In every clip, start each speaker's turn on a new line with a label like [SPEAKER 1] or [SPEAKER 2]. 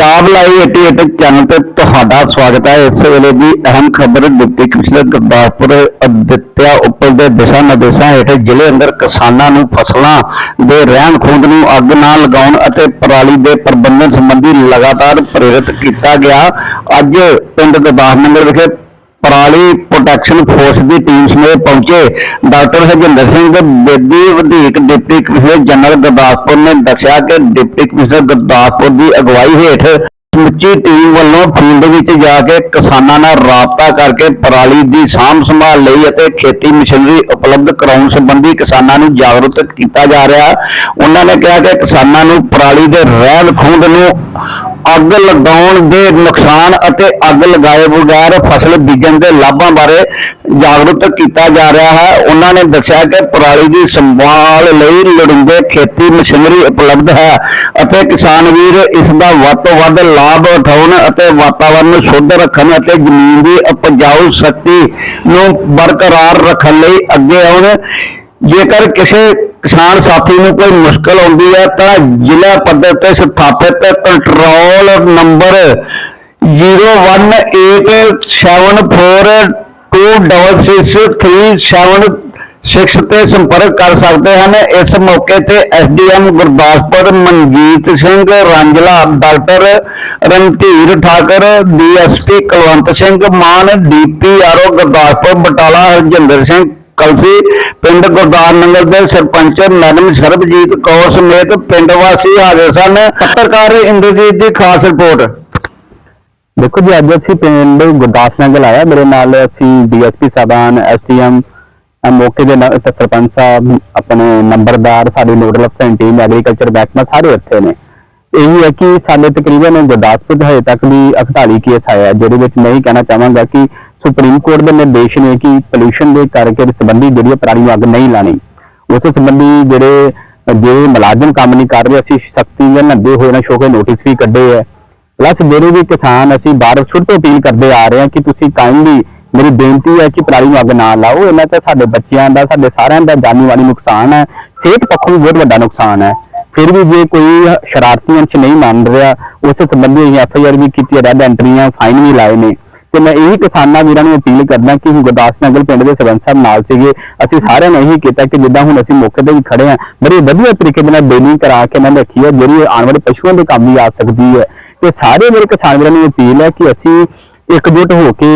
[SPEAKER 1] Punjab live 88 channel ਤੇ ਤੁਹਾਡਾ ਸਵਾਗਤ ਹੈ। ਇਸ ਵੇਲੇ ਦੀ ਅਹਿਮ ਖਬਰ ਡਿਪਟੀ ਕਮਿਸ਼ਨਰ ਗੁਰਦਾਸਪੁਰ ਅਦਿੱਤਿਆ ਉੱਪਰ ਦੇ ਦਿਸ਼ਾ ਨਿਰਦੇਸ਼ਾਂ ਹੇਠ ਜ਼ਿਲ੍ਹੇ ਅੰਦਰ ਕਿਸਾਨਾਂ ਨੂੰ ਫਸਲਾਂ ਦੇ ਰਹਿਣ ਖੂੰਹਦ ਨੂੰ ਅੱਗ ਨਾ ਲਗਾਉਣ ਅਤੇ ਪਰਾਲੀ ਦੇ ਪ੍ਰਬੰਧਨ ਸੰਬੰਧੀ ਲਗਾਤਾਰ ਪ੍ਰੇਰਿਤ ਕੀਤਾ ਗਿਆ। ਅੱਜ ਪਿੰਡ ਗੁਰਦਾਸਨਗਰ ਵਿਖੇ ਪਰਾਲੀ ਪ੍ਰੋਟੈਕਸ਼ਨ ਫੋਰਸ ਦੀ ਟੀਮ ਸਮੇਤ ਪਹੁੰਚੇ। ਡਾਕਟਰ ਹਰਜਿੰਦਰ ਸਿੰਘ ਬੇਦੀ ਵਧੀਕ ਡਿਪਟੀ ਕਮਿਸ਼ਨਰ ਜਨਰਲ ਗੁਰਦਾਸਪੁਰ ਨੇ ਦੱਸਿਆ ਕਿ ਡਿਪਟੀ ਕਮਿਸ਼ਨਰ ਗੁਰਦਾਸਪੁਰ ਦੀ ਅਗਵਾਈ ਹੇਠ ਸਮੁੱਚੀ ਟੀਮ ਵੱਲੋਂ ਫੀਲਡ ਵਿੱਚ ਜਾ ਕੇ ਕਿਸਾਨਾਂ ਨਾਲ ਰਾਬਤਾ ਕਰਕੇ ਪਰਾਲੀ ਦੀ ਸਾਂਭ ਸੰਭਾਲ ਲਈ ਅਤੇ ਖੇਤੀ ਮਸ਼ੀਨਰੀ ਉਪਲਬਧ ਕਰਾਉਣ ਸੰਬੰਧੀ ਕਿਸਾਨਾਂ ਨੂੰ ਜਾਗਰੂਕ ਕੀਤਾ ਜਾ ਰਿਹਾ। ਉਹਨਾਂ ਨੇ ਕਿਹਾ ਕਿ ਕਿਸਾਨਾਂ ਨੂੰ ਪਰਾਲੀ ਦੇ ਰਹਿੰਦ ਖੂੰਹਦ ਨੂੰ ਅੱਗ ਲਗਾਉਣ ਦੇ ਨੁਕਸਾਨ ਅਤੇ ਅੱਗ ਲਗਾਏ ਬਗੈਰ ਫਸਲ ਬੀਜਣ ਦੇ ਲਾਭਾਂ ਬਾਰੇ ਜਾਗਰੂਕ ਕੀਤਾ ਜਾ ਰਿਹਾ ਹੈ। ਉਹਨਾਂ ਨੇ ਦੱਸਿਆ ਕਿ ਪਰਾਲੀ ਦੀ ਸੰਭਾਲ ਲਈ ਲੋੜੀਂਦੇ ਖੇਤੀ ਮਸ਼ੀਨਰੀ ਉਪਲਬਧ ਹੈ ਅਤੇ ਕਿਸਾਨ ਵੀਰ ਇਸ ਦਾ ਵੱਧ ਤੋਂ ਵੱਧ ਲਾਭ ਉਠਾਉਣ ਅਤੇ ਵਾਤਾਵਰਣ ਨੂੰ ਸ਼ੁੱਧ ਰੱਖਣ ਅਤੇ ਜ਼ਮੀਨ ਦੀ ਉਪਜਾਊ ਸ਼ਕਤੀ ਨੂੰ ਬਰਕਰਾਰ ਰੱਖਣ ਲਈ ਅੱਗੇ ਆਉਣ। ਜੇਕਰ ਕਿਸੇ ਕਿਸਾਨ ਸਾਥੀ ਨੂੰ ਕੋਈ ਮੁਸ਼ਕਲ ਆਉਂਦੀ ਹੈ ਤਾਂ ਜ਼ਿਲ੍ਹਾ ਪੱਧਰ ਤੇ ਸਥਾਪਿਤ ਕੰਟਰੋਲ ਨੰਬਰ 01874263637 ਤੇ ਸੰਪਰਕ ਕਰ ਸਕਦੇ ਹਨ। ਇਸ ਮੌਕੇ ਤੇ SDM Gurdaspur Manjit Singh, Ranjhla doctor Randhir Thakar DSP Kulwant Singh, Mann DPRO Gurdaspur, Batala Harjinder Singh Kalsi ਪਿੰਡ ਗੁਰਦਾਰ ਨੰਗਲ ਦੇ ਸਰਪੰਚ ਮੈਡਮ ਸਰਬਜੀਤ ਕੌਰ ਸਮੇਤ ਪਿੰਡ ਵਾਸੀ ਹਾਜ਼ਰ ਸਨ। ਪੱਤਰਕਾਰ ਇੰਦਰਜੀਤ ਦੀ ਖਾਸ ਰਿਪੋਰਟ।
[SPEAKER 2] ਦੇਖੋ ਜੀ, ਅੱਜ ਅਸੀਂ ਪਿੰਡ ਗੁਰਦਾਸ ਨਗਰ ਆਇਆ। ਮੇਰੇ ਨਾਲ ਅਸੀਂ ਡੀਐਸਪੀ ਸਾਹਿਬਾਨ ਐਸਟੀਐਮ ਮੌਕੇ ਦੇ ਨਾਲ ਸਰਪੰਚ ਸਾਹਿਬ, ਆਪਣੇ ਨੰਬਰਦਾਰ, ਸਾਡੀ ਨੋਡਲ ਅਫਸਰ ਟੀਮ ਐਗਰੀਕਲਚਰ ਮਹਿਕਮਾ ਸਾਰੇ ਇੱਥੇ ਨੇ। ਇਹੀ ਹੈ ਕਿ ਸਾਡੇ ਤਕਰੀਬਨ ਗੁਰਦਾਸਪੁਰ ਹਜੇ ਤੱਕ ਵੀ 48 ਕੇਸ ਆਇਆ ਜਿਹਦੇ ਵਿੱਚ ਮੈਂ ਇਹ ਕਹਿਣਾ ਚਾਹਾਂਗਾ ਕਿ ਸੁਪਰੀਮ ਕੋਰਟ ਦੇ ਨਿਰਦੇਸ਼ ਨੇ ਕਿ ਪੋਲੂਸ਼ਨ ਦੇ ਕਰਕੇ ਸੰਬੰਧੀ ਜਿਹੜੀ ਹੈ ਪਰਾਲੀ ਨੂੰ ਅੱਗ ਨਹੀਂ ਲਾਣੀ, ਉਸ ਸੰਬੰਧੀ ਜਿਹੜੇ ਜਿਹੜੇ ਮੁਲਾਜ਼ਮ ਕੰਮ ਨਹੀਂ ਕਰ ਰਹੇ, ਅਸੀਂ ਸਖਤੀ ਜਾਂ ਨੱਦੇ ਹੋਏ ਨਾ ਸ਼ੋਕੇ ਨੋਟਿਸ ਵੀ ਕੱਢੇ ਹੈ ਪਲੱਸ ਜਿਹੜੇ ਵੀ ਕਿਸਾਨ ਅਸੀਂ ਬਾਹਰ ਛੁੱਟ ਤੋਂ ਅਪੀਲ ਕਰਦੇ ਆ ਰਹੇ ਹਾਂ ਕਿ ਤੁਸੀਂ ਕਾਈਂਡਲੀ ਮੇਰੀ ਬੇਨਤੀ ਹੈ ਕਿ ਪਰਾਲੀ ਨੂੰ ਅੱਗ ਨਾ ਲਾਓ, ਇਹਨਾਂ 'ਚ ਸਾਡੇ ਬੱਚਿਆਂ ਦਾ, ਸਾਡੇ ਸਾਰਿਆਂ ਦਾ ਜਾਨੀ ਮਾਲੀ ਨੁਕਸਾਨ ਹੈ, ਸਿਹਤ ਪੱਖੋਂ ਵੀ ਬਹੁਤ ਵੱਡਾ ਨੁਕਸਾਨ ਹੈ। ਫਿਰ ਵੀ ਜੇ ਕੋਈ ਸ਼ਰਾਰਤੀ ਅੰਸ਼ ਨਹੀਂ ਮੰਨ ਰਿਹਾ, ਉਸ ਸੰਬੰਧੀ ਅਸੀਂ ਐਫ ਆਈ ਆਰ ਵੀ ਕੀਤੀ ਹੈ ਰੈਡ ਐਂਟਰੀਆਂ ਫਾਈਨ ਵੀ ਲਾਏ ਨੇ। ਤੇ ਮੈਂ ਇਹੀ ਕਿਸਾਨਾਂ ਵੀਰਾਂ ਨੂੰ ਅਪੀਲ ਕਰਦਾ ਕਿ ਗੁਰਦਾਸ ਨਗਰ ਪਿੰਡ ਦੇ ਸਰਪੰਚ ਸਾਹਿਬ ਨਾਲ ਸੀਗੇ, ਅਸੀਂ ਸਾਰਿਆਂ ਨੇ ਇਹੀ ਕੀਤਾ ਕਿ ਜਿੱਦਾਂ ਹੁਣ ਅਸੀਂ ਮੌਕੇ ਤੇ ਵੀ ਖੜੇ ਆ ਬੜੇ ਵਧੀਆ ਤਰੀਕੇ ਦੇ ਨਾਲ ਬੇਲਿੰਗ ਕਰਾ ਕੇ ਇਹਨਾਂ ਨੇ ਰੱਖੀ ਹੈ, ਜਿਹੜੀ ਆਉਣ ਵਾਲੇ ਪਸ਼ੂਆਂ ਦੇ ਕੰਮ ਵੀ ਆ ਸਕਦੀ ਹੈ। ਤੇ ਸਾਰੇ ਮੇਰੇ ਕਿਸਾਨ ਵੀਰਾਂ ਨੂੰ ਅਪੀਲ ਹੈ ਕਿ ਅਸੀਂ ਇਕਜੁੱਟ ਹੋ ਕੇ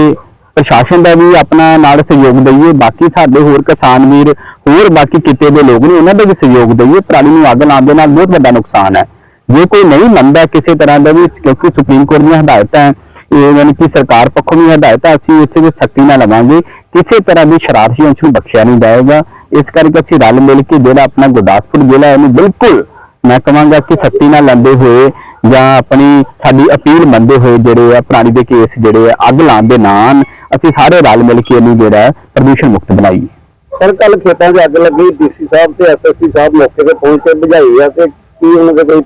[SPEAKER 2] ਪ੍ਰਸ਼ਾਸਨ ਦਾ ਵੀ ਆਪਣਾ ਨਾਲ ਸਹਿਯੋਗ ਦਈਏ, ਬਾਕੀ ਸਾਡੇ ਹੋਰ ਕਿਸਾਨ ਵੀਰ, ਹੋਰ ਬਾਕੀ ਕਿਤੇ ਦੇ ਲੋਕ ਨੇ, ਉਹਨਾਂ ਦਾ ਵੀ ਸਹਿਯੋਗ ਦਈਏ, ਪਰਾਲੀ ਨੂੰ ਅੱਗ ਲਾਉਣ ਦੇ ਨਾਲ ਬਹੁਤ ਵੱਡਾ ਨੁਕਸਾਨ ਹੈ। ਜੇ ਕੋਈ ਨਹੀਂ ਮੰਨਦਾ ਕਿਸੇ ਤਰ੍ਹਾਂ ਦਾ ਵੀ, ਕਿਉਂਕਿ ਸੁਪਰੀਮ ਕੋਰਟ ਦੀਆਂ ਹਦਾਇਤਾਂ ਇਹ ਯਾਨੀ ਕਿ ਸਰਕਾਰ ਪੱਖੋਂ ਵੀ ਹਦਾਇਤਾਂ, ਅਸੀਂ ਇੱਥੇ ਦੇ ਸਖਤੀ ਨਾਲ ਲਵਾਂਗੇ, ਕਿਸੇ ਤਰ੍ਹਾਂ ਦੀ ਸ਼ਰਾਰਤੀ ਅੰਸ਼ ਨੂੰ ਬਖਸ਼ਿਆ ਨਹੀਂ ਜਾਏਗਾ। ਇਸ ਕਰਕੇ ਅਸੀਂ ਰਲ ਮਿਲ ਕੇ ਜਿਹੜਾ ਆਪਣਾ ਗੁਰਦਾਸਪੁਰ ਜ਼ਿਲ੍ਹਾ ਇਹਨੂੰ ਬਿਲਕੁਲ ਮੈਂ ਕਹਾਂਗਾ ਕਿ ਸਖਤੀ ਨਾਲ ਲੈਂਦੇ ਹੋਏ ਜਾਂ ਆਪਣੀ ਸਾਡੀ ਅਪੀਲ ਮੰਨਦੇ ਹੋਏ ਜਿਹੜੇ ਆ ਪ੍ਰਾਣੀ ਦੇ ਕੇਸ ਜਿਹੜੇ ਆ ਅੱਗ ਲਾਉਣ ਦੇ ਨਾਲ ਅਸੀਂ ਸਾਰੇ ਰਲ ਮਿਲ ਕੇ ਇਹਨੂੰ ਜਿਹੜਾ ਪ੍ਰਦੂਸ਼ਣ ਮੁਕਤ ਬਣਾਈਏ।
[SPEAKER 1] ਸਰ ਕੱਲ ਖੇਤਾਂ 'ਚ ਅੱਗ ਲੱਗੀ ਡੀਸੀ ਸਾਹਿਬ ਤੇ ਐਸਐਸਪੀ ਸਾਹਿਬ ਮੌਕੇ ਤੇ ਪਹੁੰਚ ਕੇ ਬੁਝਾਈ ਆ ਤੇ ਕੀ ਉਹਨਾਂ ਦੇ ਕੋਈ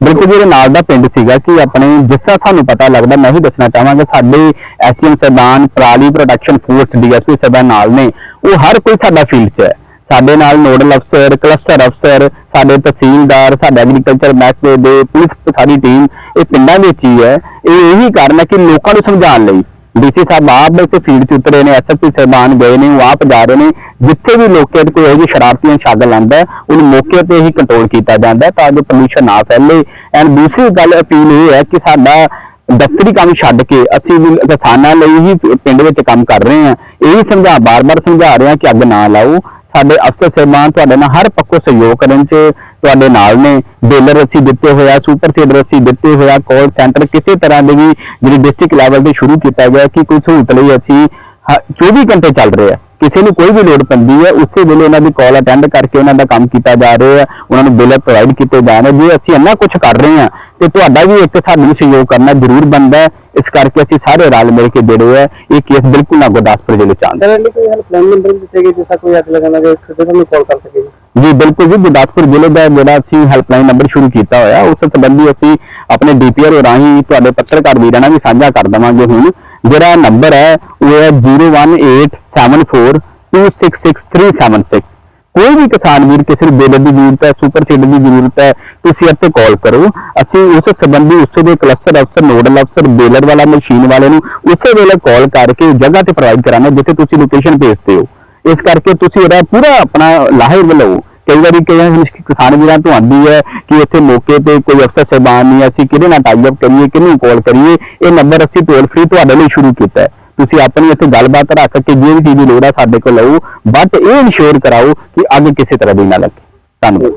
[SPEAKER 2] ਬਿਲਕੁਲ ਜਿਹੜੇ ਨਾਲ ਦਾ ਪਿੰਡ ਸੀਗਾ ਕਿ ਆਪਣੇ ਜਿਸ ਤਰ੍ਹਾਂ ਸਾਨੂੰ ਪਤਾ ਲੱਗਦਾ ਮੈਂ ਵੀ ਦੱਸਣਾ ਚਾਹਾਂਗਾ ਸਾਡੇ ਐਸਟੀਐਮ ਸਰਦਾਨ ਪਰਾਲੀ ਪ੍ਰੋਟੈਕਸ਼ਨ ਫੋਰਸ ਡੀਐਸਪੀ ਸਰਦਾਨ ਨਾਲ ਨੇ ਉਹ ਹਰ ਕੋਈ ਸਾਡਾ ਫੀਲਡ 'ਚ ਹੈ। ਸਾਡੇ ਨਾਲ ਨੋਡਲ ਅਫਸਰ ਕਲਸਟਰ ਅਫਸਰ ਸਾਡੇ ਤਹਿਸੀਲਦਾਰ, ਸਾਡੇ ਐਗਰੀਕਲਚਰ ਮਹਿਕਮੇ ਦੇ, ਪੁਲਿਸ ਸਾਡੀ ਟੀਮ ਇਹ ਪਿੰਡਾਂ ਵਿੱਚ ਹੀ ਹੈ। ਇਹ ਇਹੀ ਕਾਰਨ ਹੈ ਕਿ ਲੋਕਾਂ ਨੂੰ ਸਮਝਾਉਣ ਲਈ ਡੀਸੀ ਸਾਹਿਬ ਆਪ ਇੱਥੇ ਫੀਲਡ 'ਚ ਉਤਰੇ ਨੇ ਐਸਐਸਪੀ ਸਰਦਾਨ ਗਏ ਨੇ, ਉਹ ਆਪ ਜਾ ਰਹੇ ਨੇ। ਜਿੱਥੇ ਵੀ ਲੋਕਾਂ ਕੋਈ ਇਹੋ ਜਿਹੀ ਸ਼ਰਾਰਤੀਆਂ ਛੱਗ ਲੈਂਦਾ ਉਹਨੂੰ ਮੌਕੇ ਤੇ ਹੀ ਕੰਟਰੋਲ ਕੀਤਾ ਜਾਂਦਾ ਤਾਂ ਜੋ ਪੋਲੂਸ਼ਨ ਨਾ ਫੈਲੇ। ਐਂਡ ਦੂਸਰੀ ਗੱਲ ਅਪੀਲ ਇਹ ਹੈ ਕਿ ਸਾਡਾ ਦਫ਼ਤਰੀ ਕੰਮ ਛੱਡ ਕੇ ਅਸੀਂ ਵੀ ਕਿਸਾਨਾਂ ਲਈ ਹੀ ਪਿੰਡ ਵਿੱਚ ਕੰਮ ਕਰ ਰਹੇ ਹਾਂ। ਇਹ ਸਮਝਾ, ਬਾਰ-ਬਾਰ ਸਮਝਾ ਰਹੇ ਹਾਂ ਕਿ ਅੱਗ ਨਾ ਲਾਓ। ਸਾਡੇ ਅਫਸਰ ਸਹਿਬਾਨ ਤੁਹਾਡੇ ਨਾਲ ਹਰ ਪੱਖੋਂ ਸਹਿਯੋਗ ਕਰਨ 'ਚ ਤੁਹਾਡੇ ਨਾਲ ਨੇ। ਬੇਲਰ ਅਸੀਂ ਦਿੱਤੇ ਹੋਇਆ, ਸੁਪਰ ਸੀਡਰ ਅਸੀਂ ਦਿੱਤੇ ਹੋਇਆ ਕਾਲ ਸੈਂਟਰ ਕਿਸੇ ਤਰ੍ਹਾਂ ਦੇ ਵੀ ਜਿਹੜੀ ਡਿਸਟ੍ਰਿਕਟ ਲੈਵਲ ਤੇ ਸ਼ੁਰੂ ਕੀਤਾ ਗਿਆ ਕਿ ਕੋਈ ਸਹੂਲਤ ਲਈ ਅਸੀਂ 24 ਘੰਟੇ ਚੱਲ ਰਹੇ ਆ। ਕਿਸੇ ਨੂੰ ਕੋਈ ਵੀ ਲੋੜ ਪੈਂਦੀ ਹੈ ਉਸੇ ਵੇਲੇ ਉਹਨਾਂ ਦੀ ਕਾਲ ਅਟੈਂਡ ਕਰਕੇ ਉਹਨਾਂ ਦਾ ਕੰਮ ਕੀਤਾ ਜਾ ਰਿਹਾ ਹੈ ਉਹਨਾਂ ਨੂੰ ਬਿੱਲ ਪ੍ਰੋਵਾਈਡ ਕੀਤੇ ਜਾ ਰਹੇ ਜੇ ਅਸੀਂ ਇੰਨਾ ਕੁਝ ਕਰ ਰਹੇ ਹਾਂ ਤੇ ਤੁਹਾਡਾ ਵੀ ਇੱਕ ਸਾਨੂੰ ਸਹਿਯੋਗ ਕਰਨਾ ਜ਼ਰੂਰ ਬਣਦਾ ਹੈ। ਇਸ ਕਰਕੇ ਅਸੀਂ ਸਾਰੇ ਰਲ ਮਿਲ ਕੇ ਜਿਹੜੇ ਹੈ ਇਹ ਕੇਸ ਬਿਲਕੁਲ ਨਾ ਗੁਰਦਾਸਪੁਰ ਜ਼ਿਲ੍ਹੇ ਚ ਆਉਂਦਾ
[SPEAKER 1] ਸਰ ਇਹਦੇ ਕੋਈ ਹੈਲਪਲਾਈਨ ਨੰਬਰ ਦਿੱਤੇ ਗਏ ਜਿਸ ਕੋਈ ਅੱਗ ਲਗਾਣਾ ਜੇ ਕਿਸੇ ਨੂੰ ਕਾਲ ਕਰ ਸਕੇ
[SPEAKER 2] ਜੀ ਬਿਲਕੁਲ ਜੀ ਗੁਰਦਾਸਪੁਰ ਜ਼ਿਲ੍ਹੇ ਦਾ ਜਿਹੜਾ ਅਸੀਂ ਹੈਲਪਲਾਈਨ ਨੰਬਰ ਸ਼ੁਰੂ ਕੀਤਾ ਹੋਇਆ ਉਸ ਸੰਬੰਧੀ ਅਸੀਂ ਆਪਣੇ ਡੀਪੀਆਰ ਰਾਹੀਂ ਤੁਹਾਡੇ ਪੱਤਰਕਾਰ ਵੀਰਾਂ ਨਾਲ ਵੀ ਸਾਂਝਾ ਕਰ ਦਵਾਂਗੇ ਹੁਣ। ਜਿਹੜਾ ਨੰਬਰ ਹੈ, ਉਹ ਹੈ 018742666376 ਕੋਈ ਵੀ ਕਿਸਾਨ ਵੀਰ, ਕਿਸੇ ਨੂੰ ਬੇਲਰ ਦੀ ਜ਼ਰੂਰਤ ਹੈ ਸੁਪਰ ਸੀਡਰ ਦੀ ਜ਼ਰੂਰਤ ਹੈ, ਤੁਸੀਂ ਇੱਥੇ ਕਾਲ ਕਰੋ। ਅਸੀਂ ਉਸ ਸੰਬੰਧੀ ਉਸੇ ਦੇ ਕਲਸਟਰ ਅਫਸਰ ਨੋਡਲ ਅਫਸਰ ਬੇਲਰ ਵਾਲਾ ਮਸ਼ੀਨ ਵਾਲੇ ਨੂੰ ਉਸੇ ਵੇਲੇ ਕਾਲ ਕਰਕੇ ਜਗ੍ਹਾ ਤੇ ਪ੍ਰੋਵਾਈਡ ਕਰਾਂਗੇ, ਜਿੱਥੇ ਤੁਸੀਂ ਲੋਕੇਸ਼ਨ ਭੇਜਦੇ ਹੋ। ਇਸ ਕਰਕੇ ਤੁਸੀਂ ਇਹਦਾ ਪੂਰਾ ਆਪਣਾ ਲਾਹੇਵ ਲਓ। ਕਈ ਵਾਰੀ ਕਈ ਕਿਸਾਨ ਵੀਰਾਂ ਤੋਂ ਆਉਂਦੀ ਹੈ ਕਿ ਇੱਥੇ ਮੌਕੇ ਤੇ ਕੋਈ ਅਫਸਰ ਸਹਿਬਾਨ ਨਹੀਂ, ਅਸੀਂ ਕਿਹਦੇ ਨਾਲ ਟਾਈ ਅਪ ਕਰੀਏ, ਕਿਹਨੂੰ ਕਾਲ ਕਰੀਏ, ਇਹ ਨੰਬਰ ਅਸੀਂ ਟੋਲ ਫ੍ਰੀ ਤੁਹਾਡੇ ਲਈ ਸ਼ੁਰੂ ਕੀਤਾ ਹੈ। ਤੁਸੀਂ ਆਪਣੀ ਇੱਥੇ ਗੱਲਬਾਤ ਰੱਖ ਕੇ ਜਿਹੜੀ ਵੀ ਚੀਜ਼ ਦੀ ਲੋੜ ਹੈ ਸਾਡੇ ਕੋਲ ਲਓ ਬਟ ਇਹ ਇਨਸ਼ੋਰ ਕਰਾਓ ਕਿ ਅੱਗ ਕਿਸੇ ਤਰ੍ਹਾਂ ਦੀ ਨਾ ਲੱਗੇ। ਧੰਨਵਾਦ।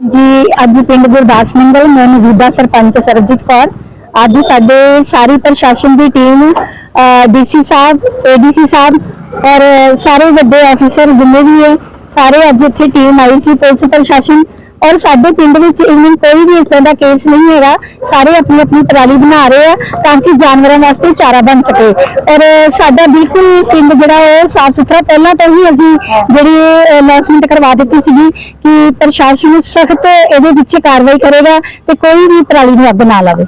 [SPEAKER 3] ਜੀ, ਅੱਜ ਪਿੰਡ ਗੁਰਦਾਸ ਨੰਗਲ ਮੈਂ ਮੌਜੂਦਾ ਸਰਪੰਚ ਸਰਬਜੀਤ ਕੌਰ। ਅੱਜ ਸਾਡੇ ਸਾਰੀ ਪ੍ਰਸ਼ਾਸਨ ਦੀ ਟੀਮ ਡੀਸੀ ਸਾਹਿਬ ਏਡੀਸੀ ਸਾਹਿਬ ਔਰ ਸਾਰੇ ਵੱਡੇ ਅਫੀਸਰ ਜਿੰਨੇ ਵੀ ਹੈ ਸਾਰੇ ਅੱਜ ਇੱਥੇ ਟੀਮ ਆਈ ਸੀ ਪੁਲਿਸ ਪ੍ਰਸ਼ਾਸਨ ਔਰ ਸਾਡੇ ਪਿੰਡ ਵਿੱਚ ਇਵਨ ਕੋਈ ਵੀ ਇਸ ਤਰ੍ਹਾਂ ਦਾ ਕੇਸ ਨਹੀਂ ਹੈਗਾ। ਸਾਰੇ ਆਪਣੀ ਆਪਣੀ ਪਰਾਲੀ ਬਣਾ ਰਹੇ ਆ ਤਾਂ ਕਿ ਜਾਨਵਰਾਂ ਵਾਸਤੇ ਚਾਰਾ ਬਣ ਸਕੇ। ਔਰ ਸਾਡਾ ਬਿਲਕੁਲ ਪਿੰਡ ਜਿਹੜਾ ਉਹ ਸਾਫ਼ ਸੁਥਰਾ ਪਹਿਲਾਂ ਤੋਂ ਹੀ ਅਸੀਂ ਜਿਹੜੀ ਅਨਾਉਂਸਮੈਂਟ ਕਰਵਾ ਦਿੱਤੀ ਸੀਗੀ ਕਿ ਪ੍ਰਸ਼ਾਸਨ ਸਖਤ ਇਹਦੇ ਵਿੱਚ ਕਾਰਵਾਈ ਕਰੇਗਾ ਤੇ ਕੋਈ ਵੀ ਪਰਾਲੀ ਨੂੰ ਅੱਗ ਨਾ ਲਾਵੇ।